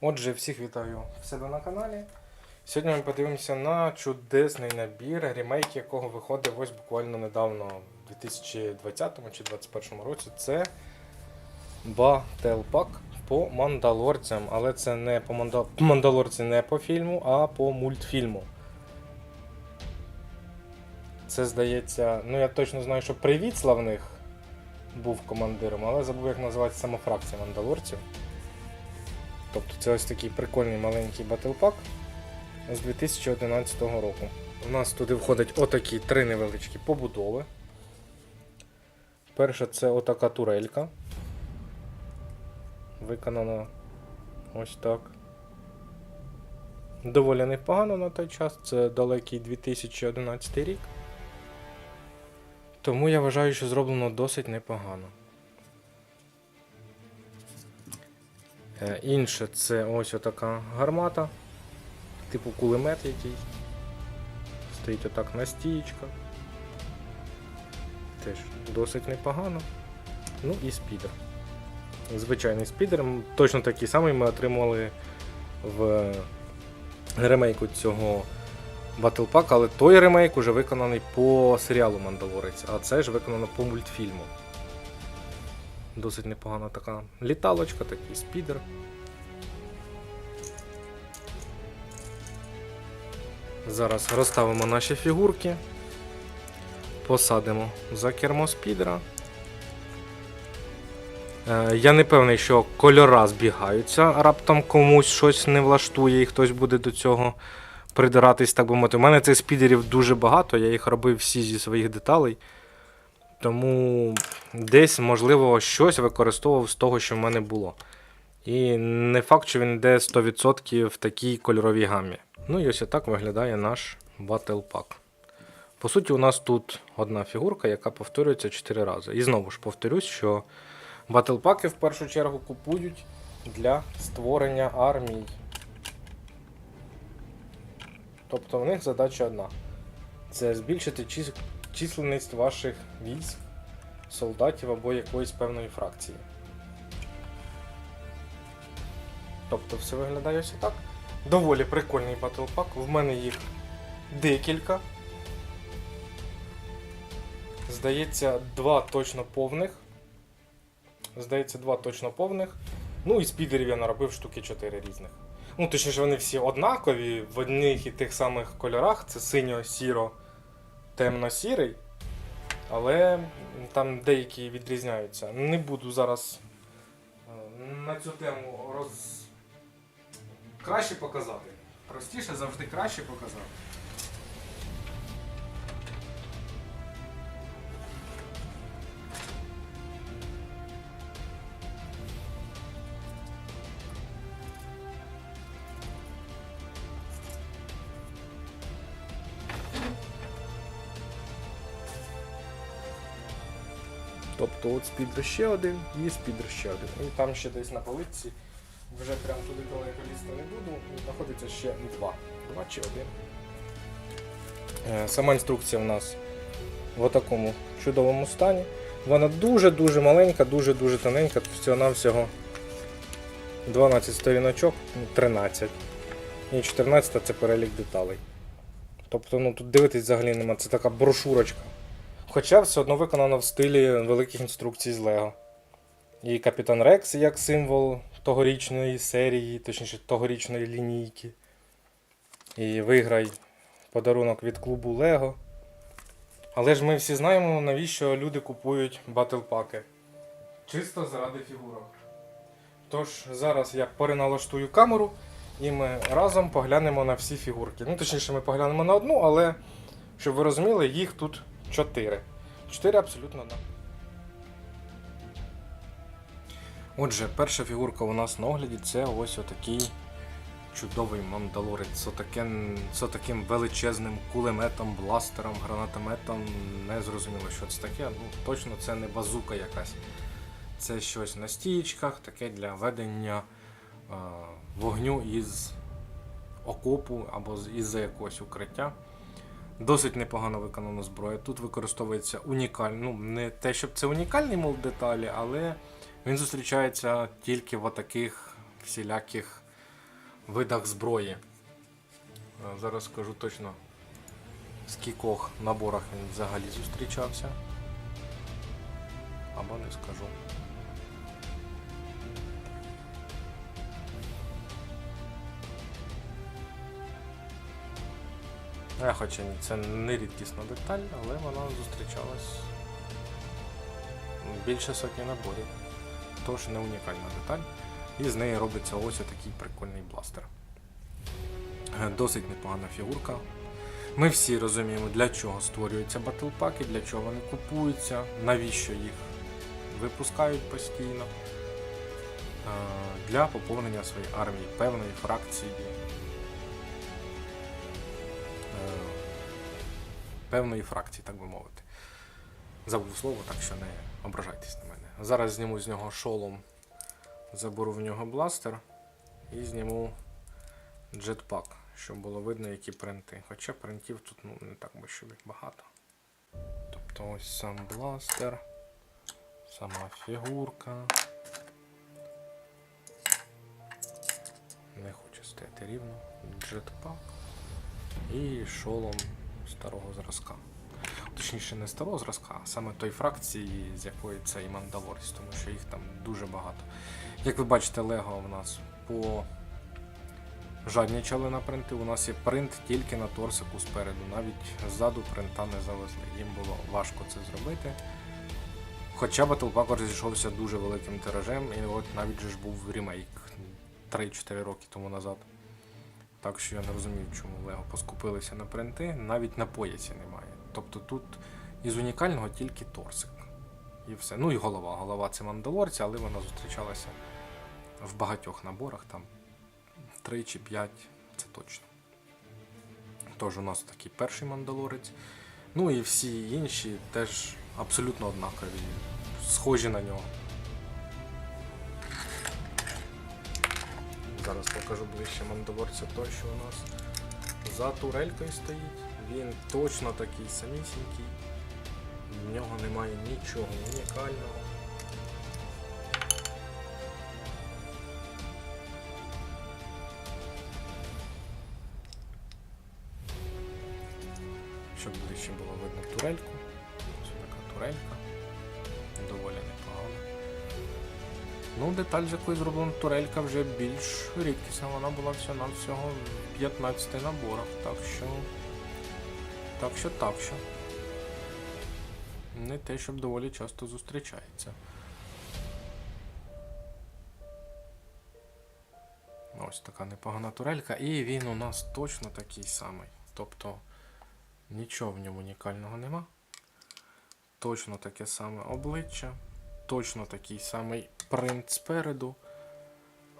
Отже, всіх вітаю в себе на каналі. Сьогодні ми подивимося на чудесний набір, ремейк якого виходив ось буквально недавно, у 2020 чи 2021 році. Це Pack по мандалорцям, але це не по манда... мандалорці не по фільму, а по мультфільму. Це здається, ну я точно знаю, що привіт славних був командиром, але забув, як називається сама фракція мандалорців. Тобто це ось такий прикольний маленький батлпак з 2011 року. У нас туди входять отакі три невеличкі побудови. Перша це отака турелька. Виконана ось так. Доволі непогано на той час, це далекий 2011 рік. Тому я вважаю, що зроблено досить непогано. Інше це ось отака гармата, типу кулемет який. Стоїть отак на стієчках. Теж досить непогано. Ну і спідер. Звичайний спідер, точно такий самий ми отримали в ремейку цього Pack, але той ремейк уже виконаний по серіалу Мандалорець, а це ж виконано по мультфільму. Досить непогана така літалочка, такий спідер. Зараз розставимо наші фігурки, посадимо за кермо спідера. Е, Я не певний, що кольора збігаються, раптом комусь щось не влаштує і хтось буде до цього придиратись, так би мовити. У мене цих спідерів дуже багато, я їх робив всі зі своїх деталей. Тому десь, можливо, щось використовував з того, що в мене було. І не факт, що він йде 100% в такій кольоровій гамі. Ну і ось так виглядає наш Battle Pack. По суті, у нас тут одна фігурка, яка повторюється 4 рази. І знову ж повторюсь, що Pack в першу чергу купують для створення армій. Тобто в них задача одна: це збільшити численність ваших військ, солдатів або якоїсь певної фракції. Тобто все виглядає ось так. Доволі прикольний Pack. В мене їх декілька. Здається, два точно повних. Здається, два точно повних. Ну і спідерів я наробив штуки 4 різних. Ну, точніше, вони всі однакові в одних і тих самих кольорах. Це синьо-сіро, темно-сірий. Але там деякі відрізняються. Не буду зараз е, на цю тему роз. Краще показати. Простіше завжди краще показати. Тобто от спідер ще один і спідер ще один. І там ще десь на полиці, вже прям туди далеко лізти не буду, знаходиться ще два. Два чи один. Е, Сама інструкція в нас в такому чудовому стані. Вона дуже-дуже маленька, дуже-дуже тоненька, всього-навсього 12 сторіночок, ну, 13. І 14 це перелік деталей. Тобто, ну тут дивитись взагалі нема, це така брошурочка. Хоча все одно виконано в стилі великих інструкцій з Лего. І Капітан Рекс як символ тогорічної серії, точніше тогорічної лінійки. І виграй подарунок від клубу Лего. Але ж ми всі знаємо, навіщо люди купують батлпаки. Чисто заради фігурок. Тож, зараз я переналаштую камеру і ми разом поглянемо на всі фігурки. Ну, точніше, ми поглянемо на одну, але щоб ви розуміли, їх тут 4. 4 абсолютно да. Отже, перша фігурка у нас на огляді це ось отакий чудовий мандалорець з, отаким, з отаким величезним кулеметом, бластером, гранатометом. Не зрозуміло, що це таке. Ну, точно це не базука якась. Це щось на стієчках, таке для ведення е, вогню із окопу або із-за якогось укриття. Досить непогано виконана зброя. Тут використовується унікальний, ну не те, щоб це унікальний мол деталі, але він зустрічається тільки в таких всіляких видах зброї. Е, Зараз скажу точно, в скількох наборах він взагалі зустрічався. Або не скажу. Хоча ні, це не рідкісна деталь, але вона зустрічалась більше сотні наборів. Тож не унікальна деталь. І з неї робиться ось такий прикольний бластер. Досить непогана фігурка. Ми всі розуміємо, для чого створюються батлпаки, для чого вони купуються, навіщо їх випускають постійно. Е, Для поповнення своєї армії, певної фракції. Певної фракції, так би мовити. Забув слово, так що не ображайтесь на мене. Зараз зніму з нього шолом, заберу в нього бластер і зніму джетпак, щоб було видно, які принти. Хоча принтів тут ну, не так би щоб багато. Тобто ось сам бластер, сама фігурка. Не хоче стояти рівно. Джетпак і шолом старого зразка. Точніше, не старого зразка, а саме той фракції, з якої це і тому що їх там дуже багато. Як ви бачите, Лего в нас по жаднічали на принти. У нас є принт тільки на торсику спереду. Навіть ззаду принта не завезли. Їм було важко це зробити. Хоча Battle розійшовся дуже великим тиражем, і от навіть же ж був ремейк 3-4 роки тому назад. Так що я не розумію, чому Лего поскупилися на принти, навіть на поясі немає. Тобто тут із унікального тільки торсик. І все. Ну і голова. Голова це мандалорця, але вона зустрічалася в багатьох наборах, там 3 чи 5, це точно. Тож у нас такий перший мандалорець. Ну і всі інші теж абсолютно однакові, схожі на нього. Зараз покажу ближче мандалорця той, що у нас за турелькою стоїть. Він точно такий самісінький. В нього немає нічого унікального. Щоб ближче було видно турельку. Ось така турелька. Ну, деталь, з якої зроблена турелька, вже більш рідкісна. Вона була всього на всього в 15 наборах. Так що. Так що, так що. Не те, щоб доволі часто зустрічається. Ось така непогана турелька. І він у нас точно такий самий. Тобто нічого в ньому унікального нема. Точно таке саме обличчя. Точно такий самий принт спереду.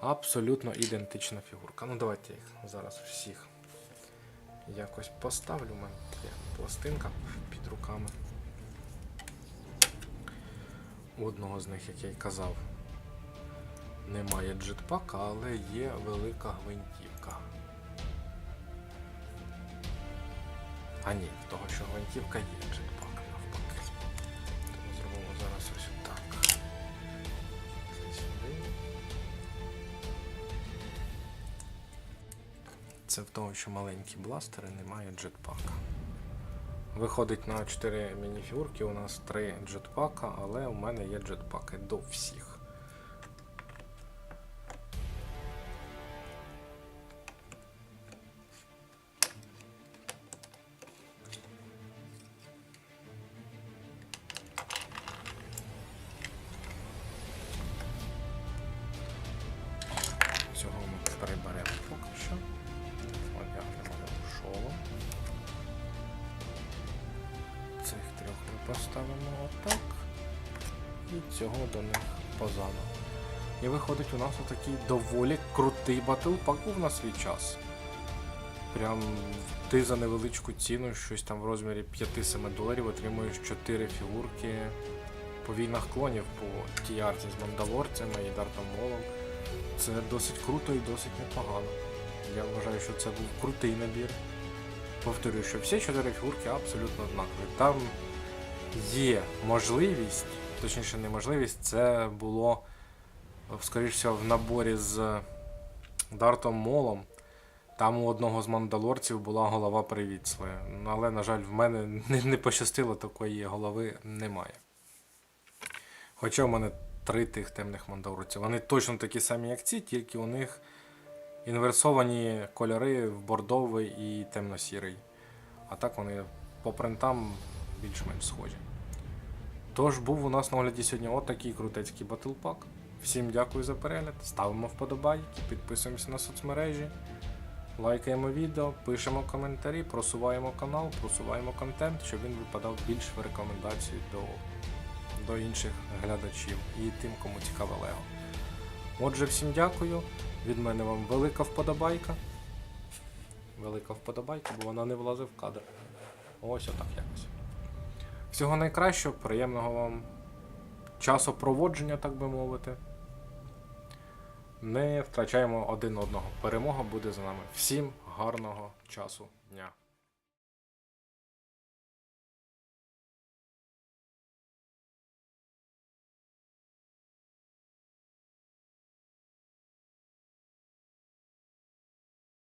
Абсолютно ідентична фігурка. Ну давайте їх зараз всіх якось поставлю. У мене є пластинка під руками. У одного з них, як я й казав, немає джетпака, але є велика гвинтівка. А ні, в того, що гвинтівка є джетпак Це в тому, що маленькі бластери немає джетпака. Виходить на 4 мініфігурки, у нас 3 джетпака, але у мене є джетпаки до всіх. Ми поставимо отак. І цього до них позаду. І виходить у нас отакий доволі крутий батлпак був на свій час. Прям ти за невеличку ціну, щось там в розмірі 5-7 доларів отримуєш 4 фігурки по війнах клонів по тій арті з мандалорцями і Дартом Молом. Це досить круто і досить непогано. Я вважаю, що це був крутий набір. Повторюю, що всі чотири фігурки абсолютно однакові. Там є можливість, точніше не можливість, це було, скоріш всього, в наборі з Дартом Молом. Там у одного з мандалорців була голова привітсла. Ну, Але, на жаль, в мене не, не пощастило, такої голови немає. Хоча в мене три тих темних мандалорців. Вони точно такі самі, як ці, тільки у них інверсовані кольори в бордовий і темно-сірий. А так вони по принтам більш-менш схожі. Тож був у нас на огляді сьогодні отакий крутецький батлпак. Всім дякую за перегляд, ставимо вподобайки, підписуємося на соцмережі, лайкаємо відео, пишемо коментарі, просуваємо канал, просуваємо контент, щоб він випадав більш в рекомендації до, до інших глядачів і тим, кому цікаве Лего. Отже, всім дякую. Від мене вам велика вподобайка. Велика вподобайка, бо вона не влазить в кадр. Ось отак якось. Всього найкращого, приємного вам часопроводження, так би мовити. Не втрачаємо один одного. Перемога буде за нами. Всім гарного часу дня.